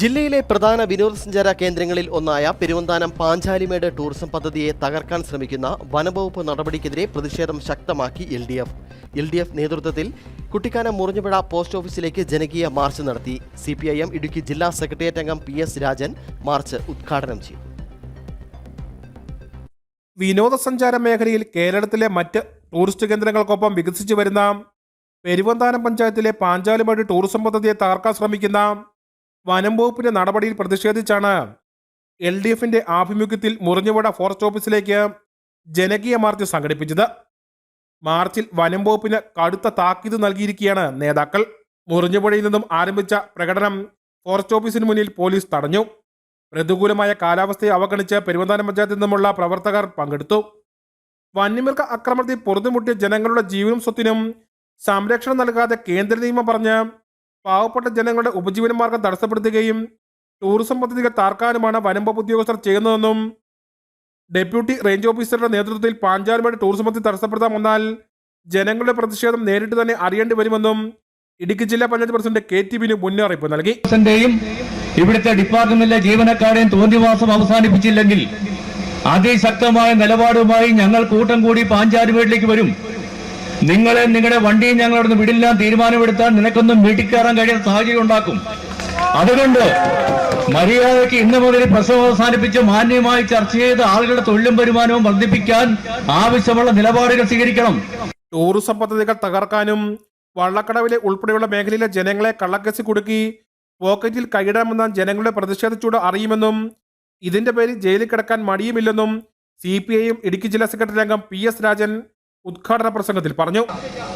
ജില്ലയിലെ പ്രധാന വിനോദസഞ്ചാര കേന്ദ്രങ്ങളിൽ ഒന്നായ പെരുവന്താനം പാഞ്ചാലിമേട് ടൂറിസം പദ്ധതിയെ തകർക്കാൻ ശ്രമിക്കുന്ന വനംവകുപ്പ് നടപടിക്കെതിരെ പ്രതിഷേധം ശക്തമാക്കി L D F. L D F നേതൃത്വത്തിൽ കുട്ടിക്കാനം മുറിഞ്ഞുപുഴ പോസ്റ്റ് ഓഫീസിലേക്ക് ജനകീയ മാർച്ച് നടത്തി. C P I M Idukki ജില്ലാ സെക്രട്ടേറിയറ്റ് അംഗം പി എസ് രാജൻ മാർച്ച് ഉദ്ഘാടനം ചെയ്തു. വിനോദസഞ്ചാര മേഖലയിൽ കേരളത്തിലെ മറ്റ് ടൂറിസ്റ്റ് കേന്ദ്രങ്ങൾക്കൊപ്പം വികസിച്ചു വരുന്ന പെരുവന്താനം പഞ്ചായത്തിലെ പാഞ്ചാലിമേട് ടൂറിസം പദ്ധതിയെ തകർക്കാൻ ശ്രമിക്കുന്ന വനം വകുപ്പിന്റെ നടപടിയിൽ പ്രതിഷേധിച്ചാണ് എൽ ഡി എഫിന്റെ ആഭിമുഖ്യത്തിൽ മുറിഞ്ഞുപുഴ ഫോറസ്റ്റ് ഓഫീസിലേക്ക് ജനകീയ മാർച്ച് സംഘടിപ്പിച്ചത്. മാർച്ചിൽ വനം വകുപ്പിന് കടുത്ത താക്കീത് നൽകിയിരിക്കുകയാണ് നേതാക്കൾ. മുറിഞ്ഞുപുഴയിൽ നിന്നും ആരംഭിച്ച പ്രകടനം ഫോറസ്റ്റ് ഓഫീസിന് മുന്നിൽ പോലീസ് തടഞ്ഞു. പ്രതികൂലമായ കാലാവസ്ഥയെ അവഗണിച്ച് പെരുവന്താനം പഞ്ചായത്തിൽ നിന്നുമുള്ള പ്രവർത്തകർ പങ്കെടുത്തു. വന്യമൃഗ ആക്രമണത്തിൽ പൊറുതുമുട്ടിയ ജനങ്ങളുടെ ജീവനും സ്വത്തിനും സംരക്ഷണം നൽകാതെ കേന്ദ്ര നിയമം പറഞ്ഞ് പാവപ്പെട്ട ജനങ്ങളുടെ ഉപജീവനമാർഗം തടസ്സപ്പെടുത്തുകയും ടൂറിസം പദ്ധതികൾ താർക്കാനുമാണ് വനം വകുപ്പ് ഉദ്യോഗസ്ഥർ ചെയ്യുന്നതെന്നും ഡെപ്യൂട്ടി റേഞ്ച് ഓഫീസറുടെ നേതൃത്വത്തിൽ പാഞ്ചാലുമേട് ടൂറിസം പദ്ധതി തടസ്സപ്പെടുത്താൻ വന്നാൽ ജനങ്ങളുടെ പ്രതിഷേധം നേരിട്ട് തന്നെ അറിയേണ്ടി വരുമെന്നും ഇടുക്കി ജില്ലാ panchayat president K T Binu മുന്നറിയിപ്പ് നൽകി. ഇവിടുത്തെ ഡിപ്പാർട്ട്മെന്റിലെ ജീവനക്കാരെയും തോന്നിവാസം അവസാനിപ്പിച്ചില്ലെങ്കിൽ അതിശക്തമായ നിലപാടുമായി ഞങ്ങൾ കൂട്ടം കൂടി പാഞ്ചാരുമേട്ടിലേക്ക് വരും. നിങ്ങളെ നിങ്ങളുടെ വണ്ടിയും ഞങ്ങൾ അവിടുന്ന് വിടില്ല തീരുമാനമെടുത്താൽ നിനക്കൊന്നും വീട്ടിൽ കയറാൻ കഴിയാത്ത സാഹചര്യം ഉണ്ടാക്കും. അതുകൊണ്ട് മര്യാദയ്ക്ക് ഇന്ന് മുതൽ പ്രസവം അവസാനിപ്പിച്ച് മാന്യമായി ചർച്ച ചെയ്ത് ആളുകളുടെ തൊഴിലും വരുമാനവും വർദ്ധിപ്പിക്കാൻ ആവശ്യമുള്ള നിലപാടുകൾ സ്വീകരിക്കണം. ടൂറിസം പദ്ധതികൾ തകർക്കാനും വള്ളക്കടവിലെ ഉൾപ്പെടെയുള്ള മേഖലയിലെ ജനങ്ങളെ കള്ളക്കേസി കൊടുക്കി പോക്കറ്റിൽ കൈയിടാമെന്ന ജനങ്ങളുടെ പ്രതിഷേധച്ചൂട് അറിയുമെന്നും ഇതിന്റെ പേരിൽ ജയിലിൽ കിടക്കാൻ മടിയുമില്ലെന്നും സി പി ഐയും ഇടുക്കി ജില്ലാ സെക്രട്ടറി അംഗം പി എസ് രാജൻ ഉദ്ഘാടന പ്രസംഗത്തിൽ പറഞ്ഞു.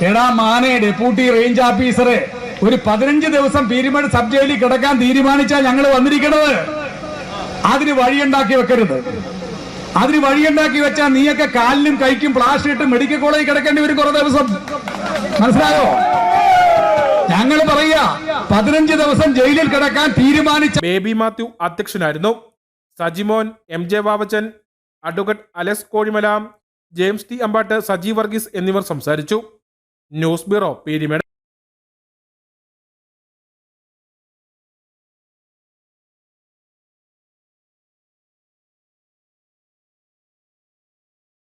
എടാ മാനെ ഡെപ്യൂട്ടി റേഞ്ച് ഓഫീസറെ ഒരു പതിനഞ്ച് ദിവസം പീരുമേട് സബ് ജയിലിൽ കിടക്കാൻ തീരുമാനിച്ചാൽ ഞങ്ങൾ വന്നിരിക്കണത്? അതിന് വഴിയുണ്ടാക്കി വെക്കരുത്. അതിന് വഴിയുണ്ടാക്കി വെച്ചാൽ നീയൊക്കെ കാലിനും കൈക്കും പ്ലാസ്റ്റർ ഇട്ട് മെഡിക്കൽ കോളേജിൽ കിടക്കേണ്ടി വരും കുറെ ദിവസം. മനസ്സിലായോ? ഞങ്ങൾ പറയാ പതിനഞ്ച് ദിവസം ജയിലിൽ കിടക്കാൻ തീരുമാനിച്ച ബേബി മാത്യു അധ്യക്ഷനായിരുന്നു. Sajimon M J Babachan advocate Alex Kozhimala James T Ambatt Sajeev Varghese എന്നിവർ സംസാരിച്ചു. News bureau Peermade.